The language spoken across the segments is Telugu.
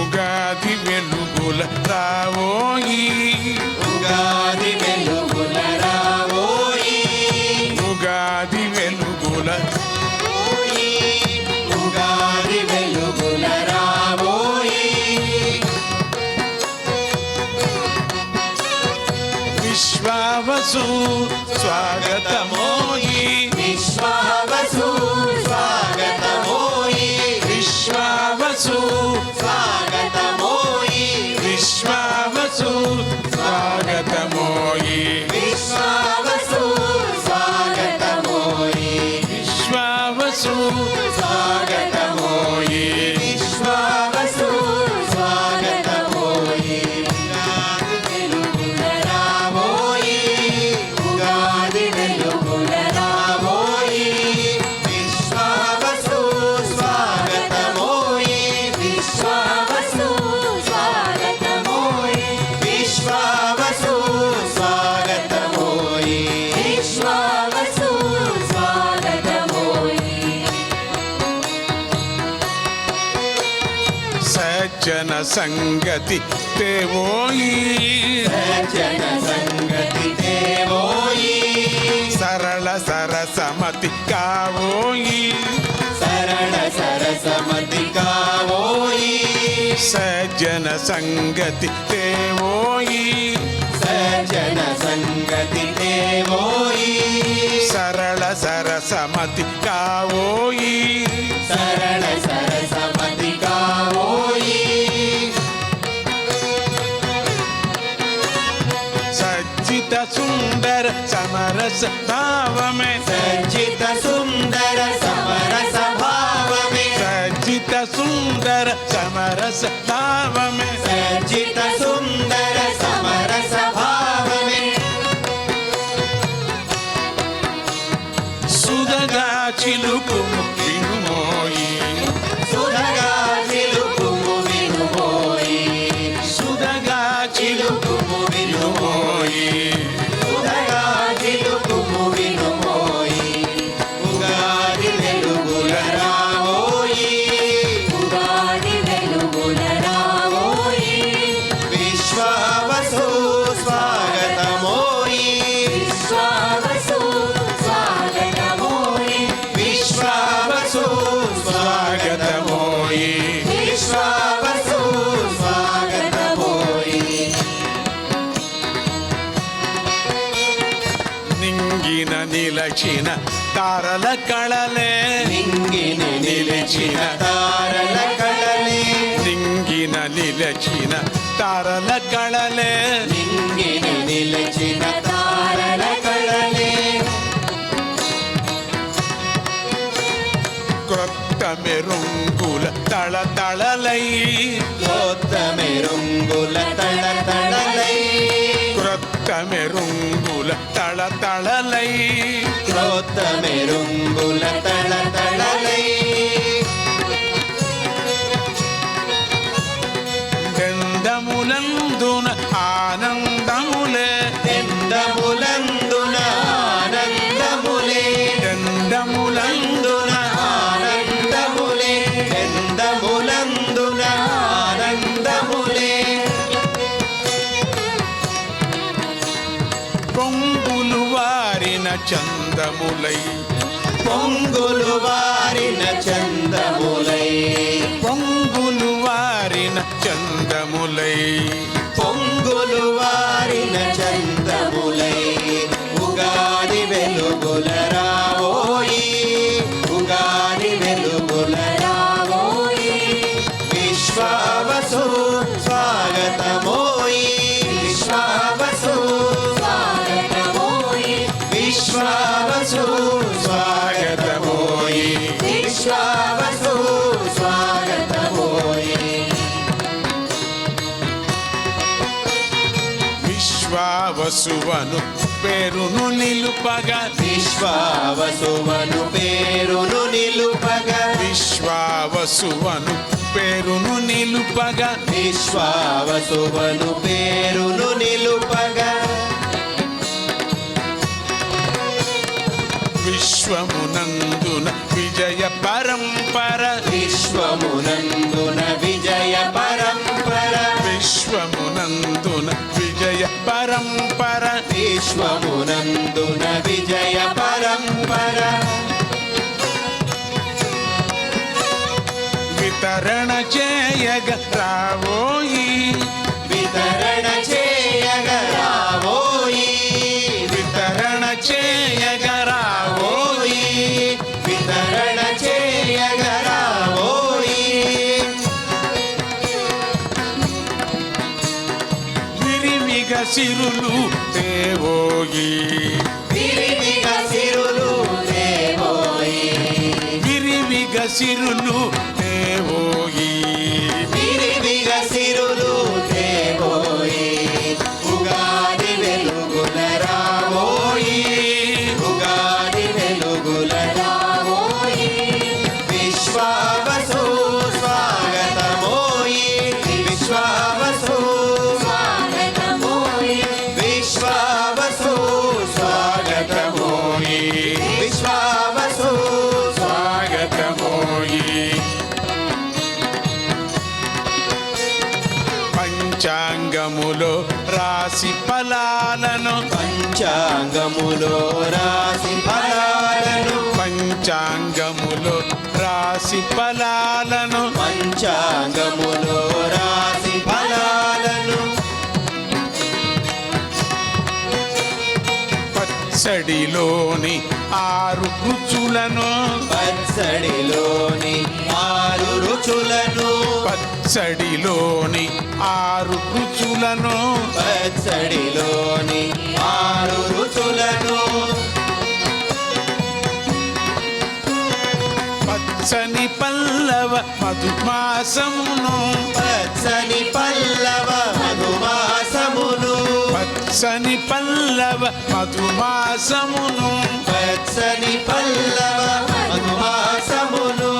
உகாதி வெல்லுகுலத்தா సజ్జన సంగతి తేవోయి. సజ్జన సంగతి దేవోయి సరళ సరసమతి కావోయి. సరళ సరసమతి కావోయి. సజ్జన సంగతి తేవోయి. సజ్జన సంగతి దేవోయి సరళ సరసమతి కావోయి. సరళ సరసమతి जिता सुन्दर समर सज्जित सुन्दर समर भाव म నిలచిన తారల కళలే నింగిని నిలిచిన తారల కళలే నింగిన నిలచిన తారల కళలే నింగిని నిలిచిన తారల కళలే క్రొత్త మెరుంగుల తళతళలై కొత్త మెరుంగుల తళ తళలై క్రొత్త మెరుంగుల తళతళలై కొత్త మెరుంగుల తళ తళలై. గంధములందున చందములై. పొంగులు వారిన చందములై. పొంగులు వారిన చందములై. విశ్వావసువను పేరును నిలుపగా. విశ్వావసువను పేరును నిలుపగా. విశ్వావసువను పేరును నిలుపగా. విశ్వావసువను పేరును నిలుపగా. విశ్వమునందున పరంపర విశ్వమునందున విజయ పరంపర. వితరణ చేయగ రావోయి సిరులు దేవోయి విరివిగ సిరులు దేవోయి విరివిగ సిరులు దేవోయి రాసి ఫలాలను పంచాంగములో రాసి ఫలాలను పంచాంగములో రాసి ఫలాలను పంచాంగములో రాసి ఫలాలను పచ్చడిలోని ఆరు రుచులను పచ్చడిలోని ఆరు రుచులను పచ్చడిలోని ఆరు రుచులను పచ్చడిలోని ఆరు రుచులను పచ్చని పల్లవ మధుమాసమును పచ్చని పల్లవ పచ్చని పల్లవ మధుమాసమును. పచ్చని పల్లవ మధుమాసమును.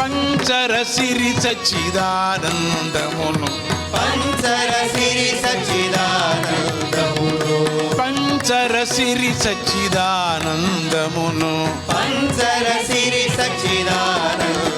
పంచర సిరి సచ్చిదానందమును. పంచర సిరి సచ్చిదానందమును. పంచర సిరి సచ్చిదానందమును. పంచర సిరి సచ్చిదానందమును.